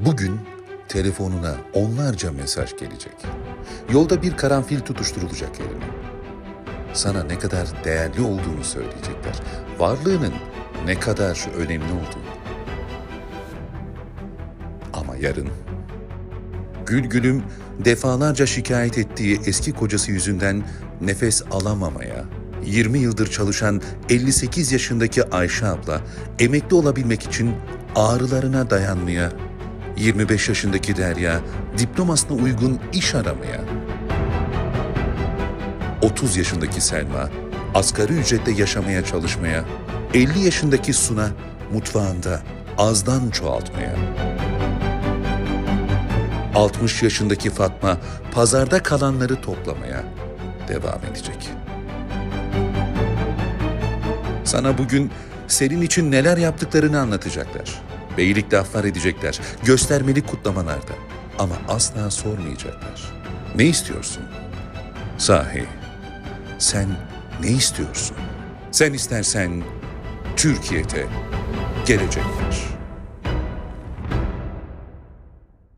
Bugün telefonuna onlarca mesaj gelecek. Yolda bir karanfil tutuşturulacak eline. Sana ne kadar değerli olduğunu söyleyecekler. Varlığının ne kadar önemli olduğunu. Ama yarın Gül Gül'üm defalarca şikayet ettiği eski kocası yüzünden nefes alamamaya, 20 yıldır çalışan 58 yaşındaki Ayşe abla emekli olabilmek için ağrılarına dayanmaya, 25 yaşındaki Derya diplomasına uygun iş aramaya, 30 yaşındaki Selma asgari ücretle yaşamaya çalışmaya, 50 yaşındaki Suna mutfağında azdan çoğaltmaya, 60 yaşındaki Fatma pazarda kalanları toplamaya devam edecek. Sana bugün senin için neler yaptıklarını anlatacaklar. Beylik laflar edecekler, göstermeli kutlamalarda. Ama asla sormayacaklar. Ne istiyorsun? Sahi, sen ne istiyorsun? Sen istersen Türkiye'de gelecek var.